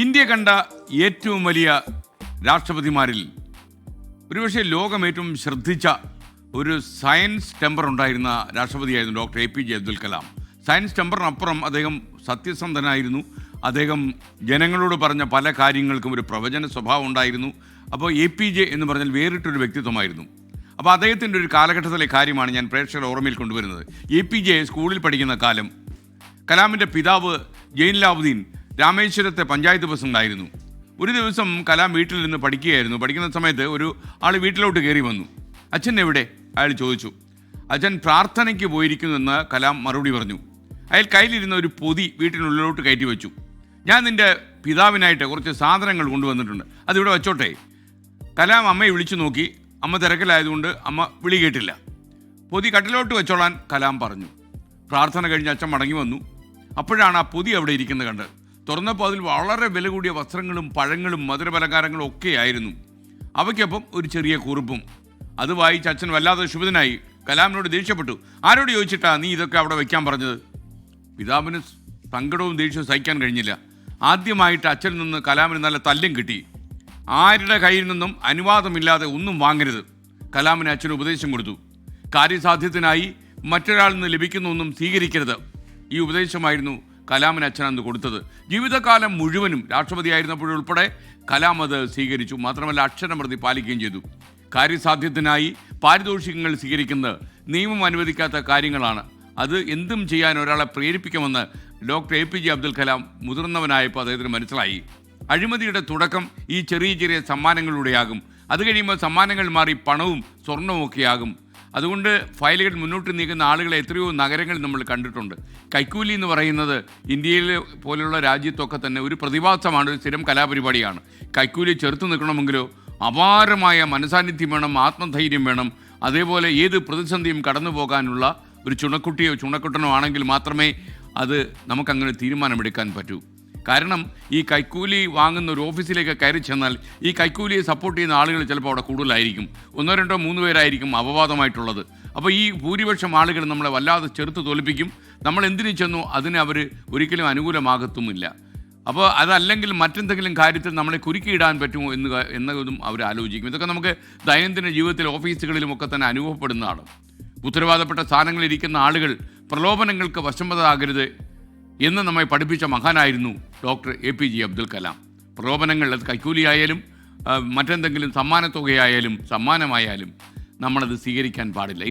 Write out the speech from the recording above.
India കണ്ട ഏറ്റവും വലിയ രാഷ്ട്രപതിമാരിൽ ഒരുപക്ഷെ ലോകം ഏറ്റവും ശ്രദ്ധിച്ച ഒരു സയൻസ് ടെമ്പർ ഉണ്ടായിരുന്ന രാഷ്ട്രപതിയായിരുന്നു doctor A P J Abdul Kalam. Science ടെമ്പറിനപ്പുറം അദ്ദേഹം സത്യസന്ധനായിരുന്നു. അദ്ദേഹം ജനങ്ങളോട് പറഞ്ഞ പല കാര്യങ്ങൾക്കും ഒരു പ്രവചന സ്വഭാവം ഉണ്ടായിരുന്നു. അപ്പോൾ എ പി ജെ എന്ന് പറഞ്ഞാൽ വേറിട്ടൊരു വ്യക്തിത്വമായിരുന്നു. അപ്പോൾ അദ്ദേഹത്തിന്റെ ഒരു കാലഘട്ടത്തിലെ കാര്യമാണ് ഞാൻ പ്രേക്ഷകരുടെ ഓർമ്മയിൽ കൊണ്ടുവരുന്നത്. എ പി ജെ സ്കൂളിൽ പഠിക്കുന്ന കാലം കലാമിന്റെ പിതാവ് ജയിൻലാവുദ്ദീൻ രാമേശ്വരത്തെ പഞ്ചായത്ത് ബസ് ഉണ്ടായിരുന്നു ഒരു ദിവസം കലാം വീട്ടിൽ നിന്ന് പഠിക്കുകയായിരുന്നു. പഠിക്കുന്ന സമയത്ത് ഒരു ആൾ വീട്ടിലോട്ട് കയറി വന്നു. അച്ഛൻ എവിടെ? അയാൾ ചോദിച്ചു. അച്ഛൻ പ്രാർത്ഥനയ്ക്ക് പോയിരിക്കുന്നുവെന്ന് കലാം മറുപടി പറഞ്ഞു. അയാൾ കയ്യിലിരുന്ന ഒരു പൊതി വീട്ടിനുള്ളിലോട്ട് കയറ്റി വെച്ചു. ഞാൻ നിന്റെ പിതാവിനായിട്ട് കുറച്ച് സാധനങ്ങൾ കൊണ്ടുവന്നിട്ടുണ്ട്. അതിവിടെ വെച്ചോട്ടെ. കലാം അമ്മയെ വിളിച്ചു നോക്കി. അമ്മ തിരക്കിലായതുകൊണ്ട് അമ്മ വിളി കേട്ടില്ല. പൊതി കട്ടിലോട്ട് വെച്ചോളാൻ കലാം പറഞ്ഞു. പ്രാർത്ഥന കഴിഞ്ഞ് അച്ഛൻ മടങ്ങി വന്നു. അപ്പോഴാണ് ആ പൊതി അവിടെ ഇരിക്കുന്നത് കണ്ടത് തുറന്നപ്പോൾ അതിൽ വളരെ വില കൂടിയ വസ്ത്രങ്ങളും പഴങ്ങളും മധുരപലഹാരങ്ങളും ഒക്കെ ആയിരുന്നു. അവയ്ക്കൊപ്പം ഒരു ചെറിയ കുറിപ്പും. അത് വായിച്ച് അച്ഛൻ വല്ലാതെ ശുഭിതനായി കലാമിനോട് ദേഷ്യപ്പെട്ടു. ആരോട് ചോദിച്ചിട്ടാ നീ ഇതൊക്കെ അവിടെ വയ്ക്കാൻ പറഞ്ഞത്? പിതാവിന് സങ്കടവും ദേഷ്യവും സഹിക്കാൻ കഴിഞ്ഞില്ല. ആദ്യമായിട്ട് അച്ഛനിൽ നിന്ന് കലാമിന് നല്ല തല്ലും കിട്ടി. ആരുടെ കയ്യിൽ നിന്നും അനുവാദമില്ലാതെ ഒന്നും വാങ്ങരുത്. കലാമിന് അച്ഛൻ ഉപദേശം കൊടുത്തു. കാര്യസാധ്യത്തിനായി മറ്റൊരാളിൽ നിന്ന് ലഭിക്കുന്ന ഒന്നും സ്വീകരിക്കരുത്. ഈ ഉപദേശമായിരുന്നു കലാമിന് അച്ഛൻ അന്ന് കൊടുത്തത്. ജീവിതകാലം മുഴുവനും രാഷ്ട്രപതിയായിരുന്നപ്പോഴുൾപ്പെടെ കലാം അത് സ്വീകരിച്ചു. മാത്രമല്ല അക്ഷരമൃതി പാലിക്കുകയും ചെയ്തു. കാര്യസാധ്യത്തിനായി പാരിതോഷികങ്ങൾ സ്വീകരിക്കുന്നത് നിയമം അനുവദിക്കാത്ത കാര്യങ്ങളാണ്. അത് എന്തും ചെയ്യാൻ ഒരാളെ പ്രേരിപ്പിക്കുമെന്ന് doctor A P J Abdul Kalam മുതിർന്നവനായപ്പോൾ അദ്ദേഹത്തിന് മനസ്സിലായി. അഴിമതിയുടെ തുടക്കം ഈ ചെറിയ ചെറിയ സമ്മാനങ്ങളിലൂടെയാകും. അത് കഴിയുമ്പോൾ സമ്മാനങ്ങൾ മാറി പണവും സ്വർണവും ഒക്കെയാകും അതുകൊണ്ട് ഫയലുകൾ മുന്നോട്ട് നീക്കുന്ന ആളുകളെ എത്രയോ നഗരങ്ങൾ നമ്മൾ കണ്ടിട്ടുണ്ട്. കൈക്കൂലി എന്ന് പറയുന്നത് ഇന്ത്യയിൽ പോലെയുള്ള രാജ്യത്തൊക്കെ തന്നെ ഒരു പ്രതിഭാസമാണ് ഒരു സ്ഥിരം കലാപരിപാടിയാണ്. കൈക്കൂലി ചെറുത്ത് നിൽക്കണമെങ്കിലോ അപാരമായ മനസാന്നിധ്യം വേണം ആത്മധൈര്യം വേണം അതേപോലെ ഏത് പ്രതിസന്ധിയും കടന്നു പോകാനുള്ള ഒരു ചുണക്കുട്ടിയോ ചുണക്കുട്ടനോ ആണെങ്കിൽ മാത്രമേ അത് നമുക്കങ്ങനെ തീരുമാനമെടുക്കാൻ പറ്റൂ. കാരണം ഈ കൈക്കൂലി വാങ്ങുന്ന ഒരു ഓഫീസിലേക്ക് കയറി ചെന്നാൽ ഈ കൈക്കൂലിയെ സപ്പോർട്ട് ചെയ്യുന്ന ആളുകൾ ചിലപ്പോൾ അവിടെ കൂടുതലായിരിക്കും. ഒന്നോ രണ്ടോ മൂന്ന് പേരായിരിക്കും അപവാദമായിട്ടുള്ളത്. അപ്പോൾ ഈ ഭൂരിപക്ഷം ആളുകൾ നമ്മളെ വല്ലാതെ ചെറുത്ത് തോൽപ്പിക്കും. നമ്മൾ എന്തിനു ചെന്നു? അതിനെ അവർ ഒരിക്കലും അനുകൂലമാകത്തുമില്ല. അപ്പോൾ അതല്ലെങ്കിൽ മറ്റെന്തെങ്കിലും കാര്യത്തിൽ നമ്മളെ കുരുക്കിയിടാൻ പറ്റുമോ എന്ന് എന്നതും അവർ ആലോചിക്കും. ഇതൊക്കെ നമുക്ക് ദൈനംദിന ജീവിതത്തിൽ ഓഫീസുകളിലുമൊക്കെ തന്നെ അനുഭവപ്പെടുന്നതാണ്. ഉത്തരവാദപ്പെട്ട സ്ഥാനങ്ങളിൽ ഇരിക്കുന്ന ആളുകൾ പ്രലോഭനങ്ങൾക്ക് വശംവദാകരുത് എന്ന് നമ്മെ പഠിപ്പിച്ച മഹാനായിരുന്നു doctor A P J Abdul Kalam. പ്രലോഭനങ്ങൾ അത് കൈക്കൂലിയായാലും മറ്റെന്തെങ്കിലും സമ്മാനത്തുകയായാലും സമ്മാനമായാലും നമ്മളത് സ്വീകരിക്കാൻ പാടില്ല.